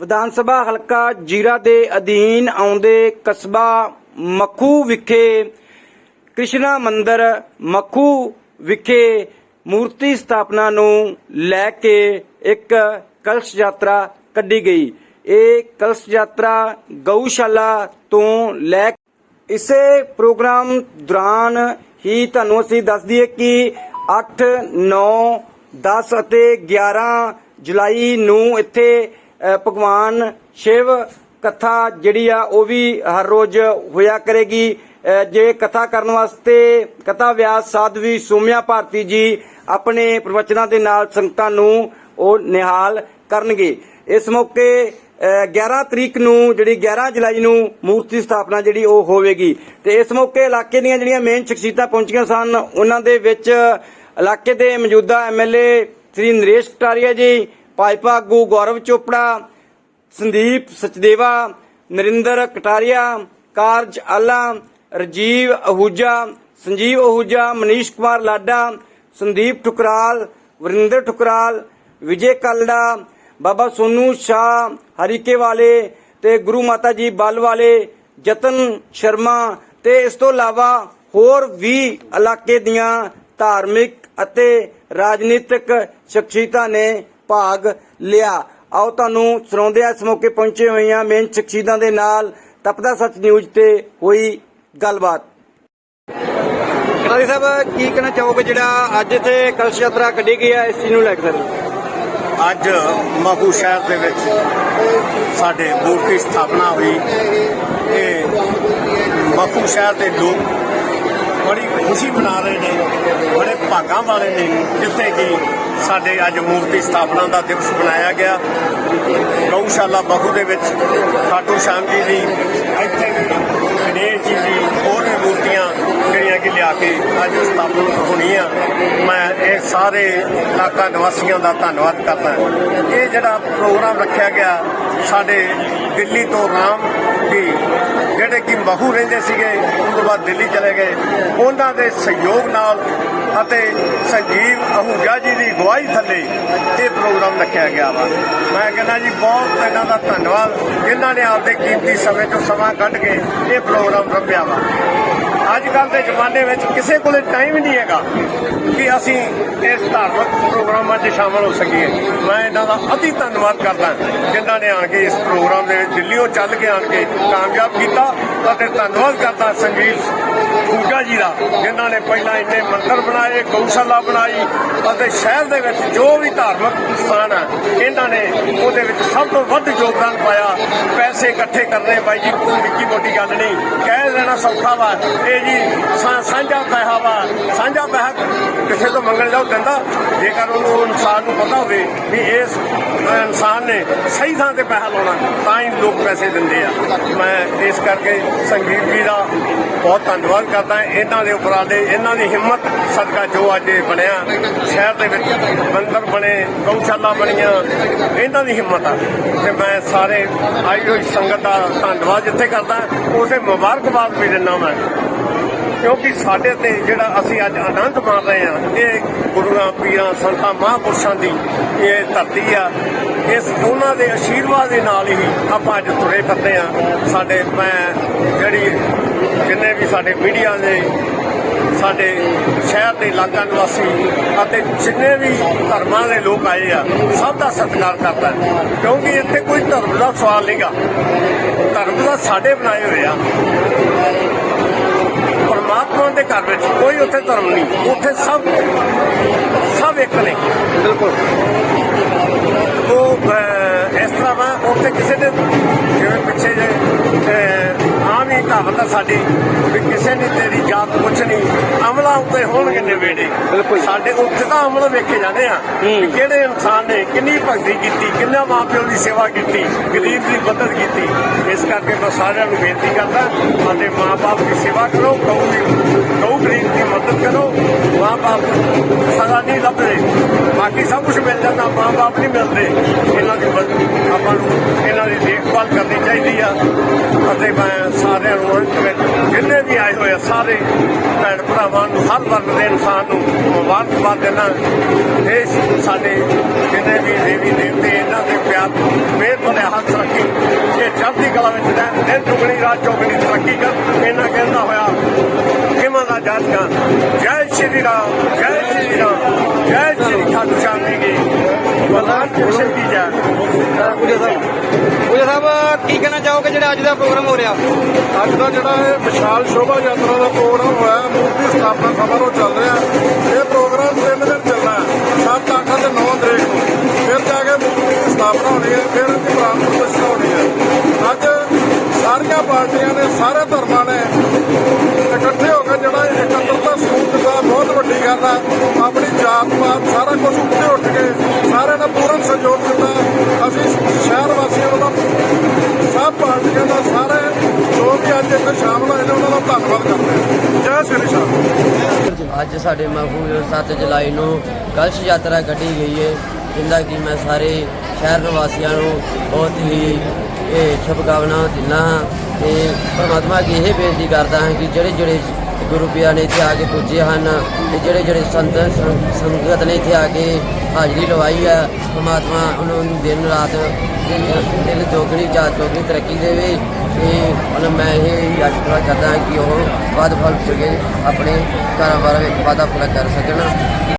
ਵਿਧਾਨ ਸਭਾ ਹਲਕਾ ਜੀਰਾ ਦੇ ਅਧੀਨ ਆਉਂਦੇ ਕਸਬਾ ਮੱਖੂ ਵਿਖੇ ਕ੍ਰਿਸ਼ਨਾ ਮੰਦਿਰ ਮੱਖੂ ਵਿਖੇ ਮੂਰਤੀ ਸਥਾਪਨਾ ਨੂੰ ਲੈ ਕੇ ਇੱਕ ਕਲਸ਼ ਯਾਤਰਾ ਕੱਢੀ ਗਈ। ਇਹ ਕਲਸ਼ ਯਾਤਰਾ ਗਊਸ਼ਾਲਾ ਤੋਂ ਲੈ ਇਸੇ ਪ੍ਰੋਗਰਾਮ ਦੌਰਾਨ ਹੀ ਤੁਹਾਨੂੰ ਅਸੀਂ ਦੱਸ ਦਈਏ ਕਿ 8 9 10 ਅਤੇ 11 ਜੁਲਾਈ ਨੂੰ ਇੱਥੇ ਭਗਵਾਨ ਸ਼ਿਵ ਕਥਾ ਜਿਹੜੀ ਆ ਉਹ ਵੀ ਹਰ ਰੋਜ਼ ਹੋਇਆ ਕਰੇਗੀ। ਜੇ ਕਥਾ ਕਰਨ ਵਾਸਤੇ ਕਥਾ ਵਿਆਸ ਸਾਧਵੀ ਸੋਮਿਆ ਭਾਰਤੀ ਜੀ ਆਪਣੇ ਪ੍ਰਵਚਨਾਂ ਦੇ ਨਾਲ ਸੰਗਤਾਂ ਨੂੰ ਉਹ ਨਿਹਾਲ ਕਰਨਗੇ। ਇਸ ਮੌਕੇ ਅ, 11 ਤਰੀਕ ਨੂੰ ਜਿਹੜੀ 11 ਜੁਲਾਈ ਨੂੰ ਮੂਰਤੀ ਸਥਾਪਨਾ ਜਿਹੜੀ ਉਹ ਹੋਵੇਗੀ। ਤੇ ਇਸ ਮੌਕੇ ਇਲਾਕੇ ਦੀਆਂ ਜਿਹੜੀਆਂ ਮੇਨ ਸ਼ਖਸੀਅਤਾਂ ਪਹੁੰਚੀਆਂ ਸਨ ਉਹਨਾਂ ਦੇ ਵਿੱਚ ਇਲਾਕੇ ਦੇ ਮੌਜੂਦਾ ਐਮਐਲਏ ਸ੍ਰੀ ਨਰੇਸ਼ ਕਟਾਰੀਆ ਜੀ ਭਾਜਪਾ ਆਗੂ ਗੌਰਵ ਚੋਪੜਾ, ਸੰਦੀਪ ਸਚਦੇਵਾ, ਨਰਿੰਦਰ ਕਟਾਰੀਆ, ਕਾਰਜ ਆਲਾ, ਰਜੀਵ ਅਹੂਜਾ, ਸੰਜੀਵ ਅਹੂਜਾ, ਮਨੀਸ਼ ਕੁਮਾਰ ਲਾਡਾ, ਸੰਦੀਪ ਠੁਕਰਾਲ, ਵਰਿੰਦਰ ਠੁਕਰਾਲ, ਵਿਜੇ ਕਲੜਾ, ਬਾਬਾ ਸੋਨੂ ਸ਼ਾਹ ਹਰੀਕੇ ਵਾਲੇ ਤੇ ਗੁਰੂ ਮਾਤਾ ਜੀ ਬਲ ਵਾਲੇ, ਜਤਨ ਸ਼ਰਮਾ ਤੇ ਇਸ ਤੋਂ ਇਲਾਵਾ ਹੋਰ ਵੀ ਇਲਾਕੇ ਦੀਆਂ ਧਾਰਮਿਕ ਅਤੇ ਰਾਜਨੀਤਿਕ ਸ਼ਖਸੀਅਤਾਂ ਨੇ ਭਾਗ ਲਿਆ। ਆਓ ਤੁਹਾਨੂੰ ਸੁਣਾਉਂਦੇ ਆ ਇਸ ਮੌਕੇ ਪਹੁੰਚੇ ਹੋਈਆਂ ਮੇਨ ਸ਼ਖਸੀਅਤਾਂ ਦੇ ਨਾਲ। ਤਪਦਾ ਸੱਚ ਨਿਊਜ਼ ਤੇ ਹੋਈ ਗੱਲਬਾਤ। ਕਰਾਰੀ ਸਾਹਿਬ ਕੀ ਕਹਿਣਾ ਚਾਹੋਗੇ ਜਿਹੜਾ ਅੱਜ ਇੱਥੇ ਕਲਸ਼ ਯਾਤਰਾ ਕੱਢੀ ਗਈ ਹੈ? ਇਸ ਚੀਜ਼ ਨੂੰ ਲੈ ਕੇ ਸਰ। ਅੱਜ ਮਹੂ ਸ਼ਹਿਰ ਦੇ ਵਿੱਚ ਸਾਡੇ ਮੂਰਤੀ ਸਥਾਪਨਾ ਹੋਈ ਤੇ ਮਹੂ ਸ਼ਹਿਰ ਦੇ ਲੋਕ ਬੜੀ ਖੁਸ਼ੀ ਮਨਾ ਰਹੇ ਨੇ ਬੜੇ ਭਾਗਾਂ ਵਾਲੇ ਨੇ ਜਿੱਥੇ ਕਿ ਸਾਡੇ ਅੱਜ ਮੂਰਤੀ ਸਥਾਪਨਾ ਦਾ ਦਿਵਸ ਮਨਾਇਆ ਗਿਆ। ਗਊਸ਼ਾਲਾ ਮਹੂ ਦੇ ਵਿੱਚ ਖਾਟੂ ਸ਼ਾਮ ਜੀ ਦੀ, ਇੱਥੇ ਵੀ ਗਣੇਸ਼ ਜੀ ਦੀ ਹੋਰ ਵੀ ਮੂਰਤੀਆਂ ਜਿਹੜੀਆਂ ਕਿ ਲਿਆ ਕੇ ਅੱਜ ਸਥਾਪਨਾ ਹੋਣੀਆਂ। ਮੈਂ ਇਹ ਸਾਰੇ ਇਲਾਕਾ ਨਿਵਾਸੀਆਂ ਦਾ ਧੰਨਵਾਦ ਕਰਦਾ। ਇਹ ਜਿਹੜਾ ਪ੍ਰੋਗਰਾਮ ਰੱਖਿਆ ਗਿਆ, ਸਾਡੇ ਦਿੱਲੀ ਤੋਂ ਰਾਮ ਦੀ ਜਿਹੜੇ ਕਿ ਬਹੂ ਰਹਿੰਦੇ ਸੀਗੇ ਉਸ ਤੋਂ ਬਾਅਦ ਦਿੱਲੀ ਚਲੇ ਗਏ। ਉਹਨਾਂ ਦੇ ਸਹਿਯੋਗ ਨਾਲ ਅਤੇ ਸੰਜੀਵ ਅਹੂਜਾ ਜੀ ਦੀ ਅਗਵਾਈ ਥੱਲੇ ਇਹ ਪ੍ਰੋਗਰਾਮ ਰੱਖਿਆ ਗਿਆ ਵਾ। ਮੈਂ ਕਹਿੰਦਾ ਜੀ, ਬਹੁਤ ਇਹਨਾਂ ਦਾ ਧੰਨਵਾਦ। ਇਹਨਾਂ ਨੇ ਆਪਦੇ ਕੀਮਤੀ ਸਮੇਂ ਤੋਂ ਸਮਾਂ ਕੱਢ ਕੇ ਇਹ ਪ੍ਰੋਗਰਾਮ ਰੱਖਿਆ ਵਾ। ਅੱਜ ਕੱਲ ਦੇ ਜ਼ਮਾਨੇ ਵਿੱਚ ਕਿਸੇ ਕੋਲੇ ਟਾਈਮ ਨਹੀਂ ਹੈਗਾ ਕਿ ਅਸੀਂ ਇਸ ਧਾਰਮਿਕ ਪ੍ਰੋਗਰਾਮਾਂ 'ਚ ਸ਼ਾਮਲ ਹੋ ਸਕੀਏ। ਮੈਂ ਇਹਨਾਂ ਦਾ ਅਤੀ ਧੰਨਵਾਦ ਕਰਦਾ ਜਿਨ੍ਹਾਂ ਨੇ ਆਣ ਕੇ ਇਸ ਪ੍ਰੋਗਰਾਮ ਦੇ ਵਿੱਚ ਦਿੱਲੀੋਂ ਚੱਲ ਕੇ ਆਣ ਕੇ ਕਾਮਯਾਬ ਕੀਤਾ ਅਤੇ ਧੰਨਵਾਦ ਕਰਦਾ ਸੰਗੀਤ ਪੂਜਾ ਜੀ ਦਾ, ਜਿਨ੍ਹਾਂ ਨੇ ਪਹਿਲਾਂ ਇੰਨੇ ਮੰਦਰ ਬਣਾਏ, ਗਊਸ਼ਾਲਾ ਬਣਾਈ ਅਤੇ ਸ਼ਹਿਰ ਦੇ ਵਿੱਚ ਜੋ ਵੀ ਧਾਰਮਿਕ ਸਥਾਨ ਹੈ ਇਹਨਾਂ ਨੇ ਉਹਦੇ ਵਿੱਚ ਸਭ ਤੋਂ ਵੱਧ ਯੋਗਦਾਨ ਪਾਇਆ। ਪੈਸੇ ਇਕੱਠੇ ਕਰਨੇ, ਬਾਈ ਜੀ, ਕੋਈ ਨਿੱਕੀ ਮੋਟੀ ਗੱਲ ਨਹੀਂ। ਕਹਿ ਦੇਣਾ ਸੌਖਾ ਵਾ, ਇਹ ਜੀ ਸਾਂਝਾ ਪੈਸਾ ਵਾ, ਸਾਂਝਾ ਪੈਸਾ ਕਿਸੇ ਤੋਂ ਮੰਗਣ ਜਾਓ ਦਿੰਦਾ ਜੇਕਰ ਉਹਨੂੰ ਇਨਸਾਨ ਨੂੰ ਪਤਾ ਹੋਵੇ ਵੀ ਇਸ ਇਨਸਾਨ ਨੇ ਸਹੀ ਥਾਂ ਤੇ ਪੈਸਾ ਲਾਉਣਾ, ਤਾਂ ਹੀ ਲੋਕ ਪੈਸੇ ਦਿੰਦੇ ਆ। ਮੈਂ ਇਸ ਕਰਕੇ ਸੰਗੀਤ ਜੀ ਦਾ ਬਹੁਤ ਧੰਨਵਾਦ ਕਰਦਾ ਇਹਨਾਂ ਦੇ ਉਪਰਾਲੇ, ਇਹਨਾਂ ਦੀ ਹਿੰਮਤ ਸਦਕਾ ਜੋ ਅੱਜ ਬਣਿਆ, ਸ਼ਹਿਰ ਦੇ ਵਿੱਚ ਮੰਦਰ ਬਣੇ, ਗਊਸ਼ਾਲਾ ਬਣੀਆਂ, ਇਹਨਾਂ ਦੀ ਹਿੰਮਤ ਆ। ਤੇ ਮੈਂ ਸਾਰੇ ਆਈ ਹੋਈ ਸੰਗਤ ਦਾ ਧੰਨਵਾਦ ਜਿੱਥੇ ਕਰਦਾ। ਉਸੇ ਮੁਬਾਰਕਬਾਦ ਵੀ ਦਿੰਦਾ ਮੈਂ। ਕਿਉਂਕਿ ਸਾਡੇ ਤੇ ਜਿਹੜਾ ਅਸੀਂ ਅੱਜ ਆਨੰਦ ਮਾਣ ਰਹੇ ਹਾਂ, ਇਹ ਗੁਰੂਆਂ, ਪੀਰਾਂ, ਸੰਤਾਂ, ਮਹਾਂਪੁਰਸ਼ਾਂ ਦੀ ਇਹ ਧਰਤੀ ਆ, ਇਸ ਉਹਨਾਂ ਦੇ ਆਸ਼ੀਰਵਾਦ ਦੇ ਨਾਲ ਹੀ ਆਪਾਂ ਅੱਜ ਤੁਰੇ ਫਿਰਦੇ ਆ ਸਾਡੇ ਮੈਂ ਜਿਹੜੀ ਜਿੰਨੇ ਵੀ ਸਾਡੇ ਮੀਡੀਆ ਦੇ ਸਾਡੇ ਸ਼ਹਿਰ ਦੇ ਇਲਾਕਾ ਨਿਵਾਸੀ ਅਤੇ ਜਿੰਨੇ ਵੀ ਧਰਮਾਂ ਦੇ ਲੋਕ ਆਏ ਆ, ਸਭ ਦਾ ਸਤਿਕਾਰ ਕਰਦਾ ਕਿਉਂਕਿ ਇੱਥੇ ਕੋਈ ਧਰਮ ਦਾ ਸਵਾਲ ਨਹੀਂਗਾ। ਧਰਮ ਦਾ ਸਾਡੇ ਬਣਾਏ ਹੋਏ ਆ। ਘਰ ਵਿੱਚ ਕੋਈ ਉੱਥੇ ਧਰਮ ਨਹੀਂ। ਉੱਥੇ ਸਭ ਸਭ ਇੱਕ ਨੇ। ਬਿਲਕੁਲ। ਉਹ ਅਹ, ਇਸ ਤਰ੍ਹਾਂ ਉੱਥੇ ਕਿਸੇ ਦੇ ਜਿਵੇਂ ਪਿੱਛੇ ਜੇ ਅਹ, ਆਮ ਹੀ ਕਹਾਵਤ ਆ ਸਾਡੀ ਵੀ ਕਿਸੇ ਨੇ ਤੇਰੀ ਜਾਤ ਪੁੱਛਣੀ ਅਮਲਾ ਉੱਤੇ ਹੋਣਗੇ ਨਵੇੜੇ ਬਿਲਕੁਲ। ਸਾਡੇ ਉੱਥੇ ਤਾਂ ਅਮਲ ਵੇਖੇ ਜਾਂਦੇ ਆ ਵੀ ਕਿਹੜੇ ਇਨਸਾਨ ਨੇ ਕਿੰਨੀ ਭਗਤੀ ਕੀਤੀ ਕਿੰਨਾ ਮਾਪਿਓ ਦੀ ਸੇਵਾ ਕੀਤੀ ਗਰੀਬ ਦੀ ਮਦਦ ਕੀਤੀ। ਇਸ ਕਰਕੇ ਮੈਂ ਸਾਰਿਆਂ ਨੂੰ ਬੇਨਤੀ ਕਰਦਾ ਸਾਡੇ ਮਾਪੇ ਦੀ ਸੇਵਾ ਕਰੋ ਦੀ ਗਊ ਗਰੀਬ ਦੀ ਮਦਦ ਕਰੋ ਮਾਪੇ ਸਦਾ ਨਹੀਂ ਲੱਭਦੇ। ਬਾਕੀ ਸਭ ਕੁਝ ਮਿਲ ਜਾਂਦਾ ਮਾਪੇ ਨਹੀਂ ਮਿਲਦੇ। ਇਹਨਾਂ ਦੀ ਆਪਾਂ ਨੂੰ ਇਹਨਾਂ ਦੀ ਦੇਖਭਾਲ ਕਰਨੀ ਚਾਹੀਦੀ ਆ। ਅਤੇ ਮੈਂ ਸਾਰਿਆਂ ਨੂੰ ਅੰਤ ਵਿੱਚ ਜਿੰਨੇ ਵੀ ਆਏ ਹੋਏ ਆ, ਸਾਰੇ ਭੈਣ ਭਰਾਵਾਂ ਨੂੰ, ਹਰ ਵਰਗ ਦੇ ਇਨਸਾਨ ਨੂੰ ਮੁਬਾਰਕਬਾਦ ਦੇਣਾ ਇਹ ਸਾਡੇ ਜਿੰਨੇ ਵੀ ਦੇਵੀ ਦੇਵਤੇ, ਇਹਨਾਂ ਦੇ ਪਿਆਰ ਮੇਰ ਭਰੇ ਹੱਥ ਰੱਖੀ। ਇਹ ਚੜ੍ਹਦੀ ਕਲਾ ਵਿੱਚ ਰਹਿਣ, ਦਿਨ ਦੁਗਣੀ ਰਾਤ ਚੌਗਣੀ ਤਰੱਕੀ ਕਰ ਇਹਨਾਂ ਕਹਿੰਦਾ ਹੋਇਆ ਕਿਮਾਂ ਦਾ ਜਾਤਕਾ ਜੈ ਸ਼੍ਰੀ ਰਾਮ ਜੈ ਸ਼੍ਰੀ ਰਾਮ ਜੈ ਸ਼੍ਰੀ ਖਾਟੂ ਸ਼ਾਮ ਜੀ ਕੀ ਬਲਾਨ ਕ੍ਰਿਸ਼ਨ ਕੀ ਜੈ ਪੂਜਾ ਸਾਹਿਬ ਪੂਜਾ ਸਾਹਿਬ ਕੀ ਕਹਿਣਾ ਚਾਹੋਗੇ ਜਿਹੜਾ ਅੱਜ ਦਾ ਪ੍ਰੋਗਰਾਮ ਹੋ ਰਿਹਾ? ਅੱਜ ਦਾ ਜਿਹੜਾ ਇਹ ਵਿਸ਼ਾਲ ਸ਼ੋਭਾ ਯਾਤਰਾ ਦਾ ਪ੍ਰੋਗਰਾਮ ਹੋਇਆ ਮੂਰਤੀ ਸਥਾਪਨਾ ਸਮਾਰੋਹ ਚੱਲ ਰਿਹਾ। ਇਹ ਪ੍ਰੋਗਰਾਮ ਤਿੰਨ ਦਿਨ ਚੱਲਣਾ 7 8 ਤੇ 9 ਤਰੀਕ ਨੂੰ। ਫਿਰ ਜਾ ਕੇ ਮੂਰਤੀ ਦੀ ਸਥਾਪਨਾ ਹੋਣੀ ਹੈ ਫਿਰ ਪ੍ਰਾਣ ਪ੍ਰਤਿਸ਼ਠਾ ਹੋਣੀ ਹੈ। ਅੱਜ ਸਾਰੀਆਂ ਪਾਰਟੀਆਂ ਨੇ ਸਾਰੇ ਧਰਮਾਂ ਨੇ ਆਪਣੀ ਸਾਰਾ ਕੁਝ ਉੱਤੇ ਉੱਠ ਕੇ ਸਾਰਿਆਂ ਨੇ ਪੂਰਨ ਸਹਿਯੋਗ ਦਿੱਤਾ। ਅਸੀਂ ਸ਼ਹਿਰ ਵਾਸੀਆਂ ਵੱਲੋਂ ਸਭ ਪਾਰਟੀਆਂ ਦਾ ਸਾਰੇ ਜੋ ਵੀ ਅੱਜ ਇੱਥੇ ਸ਼ਾਮਲ ਹੋਏ ਨੇ, ਉਹਨਾਂ ਦਾ ਧੰਨਵਾਦ ਕਰਦੇ ਹਾਂ। ਜੈ ਸ਼੍ਰੀ ਸ਼ਾਮ ਅੱਜ ਸਾਡੇ ਮਹੂ 7 ਜੁਲਾਈ ਨੂੰ ਕਲਸ਼ ਯਾਤਰਾ ਕੱਢੀ ਗਈ ਹੈ ਜਿੰਦਾ ਕਿ ਮੈਂ ਸਾਰੇ ਸ਼ਹਿਰ ਨਿਵਾਸੀਆਂ ਨੂੰ ਬਹੁਤ ਹੀ ਇਹ ਸ਼ੁਭਕਾਮਨਾਵਾਂ ਦਿੰਦਾ ਹਾਂ ਤੇ ਪਰਮਾਤਮਾ ਅੱਗੇ ਇਹ ਬੇਨਤੀ ਕਰਦਾ ਹਾਂ ਕਿ ਜਿਹੜੇ ਜਿਹੜੇ ਗੁਰੂ ਪਿਆਰੇ ਨੇ ਇੱਥੇ ਆ ਕੇ ਪੁੱਜੇ ਹਨ ਤੇ ਜਿਹੜੇ ਜਿਹੜੇ ਸੰਤ ਸੰਗਤ ਨੇ ਇੱਥੇ ਆ ਕੇ ਹਾਜ਼ਰੀ ਲਵਾਈ ਹੈ ਪਰਮਾਤਮਾ ਉਹਨਾਂ ਨੂੰ ਦਿਨ ਰਾਤ ਦਿਨ ਦਿਨ ਜਾਤ ਚਾਰ ਤਰੱਕੀ ਦੇਵੇ ਤੇ ਉਹਨਾਂ ਮੈਂ ਇਹ ਹੀ ਆਸ਼ੀਰਵਾਦ ਕਰਦਾ ਹਾਂ ਕਿ ਉਹ ਵੱਧ ਫਲ ਚੁਗੇ ਆਪਣੇ ਕਾਰੋਬਾਰ ਵਿੱਚ ਵਾਧਾ ਫੁੱਲਾ ਕਰ ਸਕਣ।